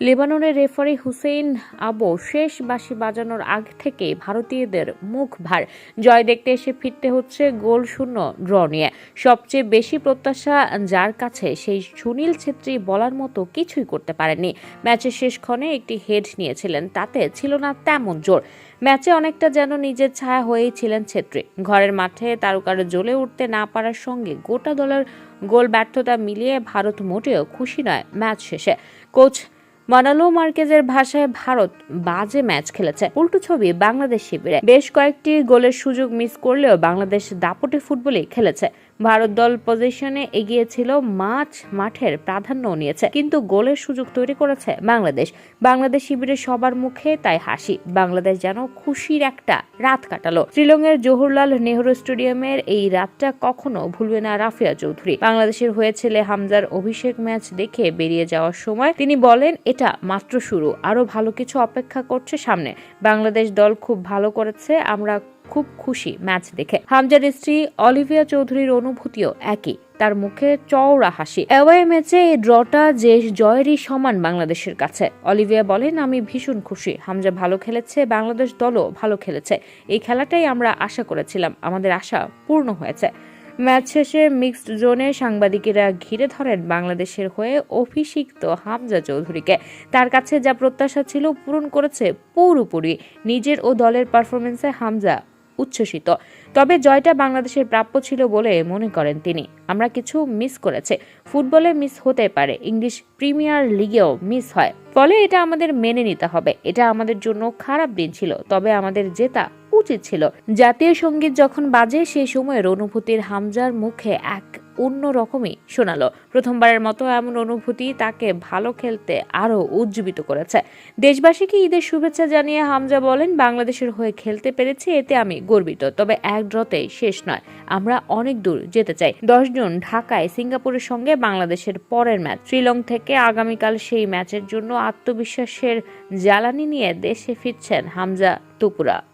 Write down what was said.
লেবাননের রেফারি হুসেইন আবো শেষ বাঁশি বাজানোর আগ থেকে ভারতীয়দের মুখ ভার। জয় দেখতে এসে ফিরতে হচ্ছে গোল শূন্য ড্র নিয়ে। সবচেয়ে বেশি প্রত্যাশা যার কাছে, সেই সুনীল ছেত্রী বলার মতো কিছুই করতে পারেননি। ম্যাচের শেষ ক্ষণে একটি হেড নিয়েছিলেন, তাতে ছিল না তেমন জোর। ম্যাচে অনেকটা যেন নিজের ছায়া হয়েই ছিলেন ছেত্রী। ঘরের মাঠে তারকার জ্বলে উঠতে না পারার সঙ্গে গোটা দলের গোল ব্যর্থতা মিলিয়ে ভারত মোটেও খুশি নয় ম্যাচ শেষে। কোচ মানালো মার্কেজের ভাষায় ভারত বাজে ম্যাচ খেলেছে। উল্টো ছবি বাংলাদেশ শিবিরে। বেশ কয়েকটি গোলের সুযোগ মিস করলেও বাংলাদেশ দাপটে ফুটবলই খেলেছে। ভারত দল পজিশনে এগিয়ে ছিল মাঠ মাঠের প্রাধান্য নিয়েছে, কিন্তু গোলের সুযোগ তৈরি করেছে বাংলাদেশ। বাংলাদেশ শিবিরে সবার মুখে তাই হাসি। বাংলাদেশ যেন খুশির একটা রাত কাটালো। শ্রীলঙ্কার জওহরলাল নেহরু স্টেডিয়ামের এই রাতটা কখনো ভুলবে না রাফিয়া চৌধুরী। বাংলাদেশের হয়ে ছেলে হামজার অভিষেক ম্যাচ দেখে বেরিয়ে যাওয়ার সময় তিনি বলেন এটা মাত্র শুরু। আরও ভালো কিছু অপেক্ষা করছে সামনে। বাংলাদেশ দল খুব ভালো করেছে, আমরা খুব খুশি ম্যাচ দেখে। হামজার স্ত্রী অলিভিয়া চৌধুরীর অনুভূতিও একই, তার মুখে চওড়া হাসি। অ্যাওয়ে ম্যাচে এই ড্রটা যে জয়েরই সমান বাংলাদেশের কাছে। অলিভিয়া বলেন, আমি ভীষণ খুশি। হামজা ভালো খেলেছে, বাংলাদেশ দলও ভালো খেলেছে। এই খেলাটাই আমরা আশা করেছিলাম। আমাদের আশা পূর্ণ হয়েছে। ম্যাচ শেষে মিক্সড জোনে সাংবাদিকেরা ঘিরে ধরেন বাংলাদেশের হয়ে অভিষিক্ত হামজা চৌধুরীকে। তার কাছে যা প্রত্যাশা ছিল পূরণ করেছে পুরোপুরি। নিজের ও দলের পারফরমেন্সে হামজা উচ্ছ্বসিত। তবে জয়টা বাংলাদেশের প্রাপ্য ছিল বলে মনে করেন তিনি। আমরা কিছু মিস করেছে। ফুটবলে মিস হতে পারে। ইংলিশ প্রিমিয়ার লিগেও মিস হয়। ফলে এটা আমাদের মেনে নিতে হবে। এটা আমাদের জন্য খারাপ দিন ছিল। তবে আমাদের জেতা উচিত ছিল। জাতীয় সংগীত যখন বাজে সেই সময়ের অনুভূতির হামজার মুখে এক অন্য রকমই শোনালো। প্রথমবারের মতো এমন অনুভূতি তাকে ভালো খেলতে আরও উজ্জীবিত করেছে। দেশবাসীকে ঈদের শুভেচ্ছা জানিয়ে হামজা বলেন, বাংলাদেশের হয়ে খেলতে পেরেছি, এতে আমি গর্বিত। তবে এক ড্রতে শেষ নয়। আমরা অনেক দূর যেতে চাই। দশ জুন ঢাকায় সিঙ্গাপুরের সঙ্গে বাংলাদেশের পরের ম্যাচ। শ্রীলঙ্কা থেকে আগামীকাল সেই ম্যাচের জন্য আত্মবিশ্বাসের জ্বালানি নিয়ে দেশে ফিরছেন হামজা তুপুরা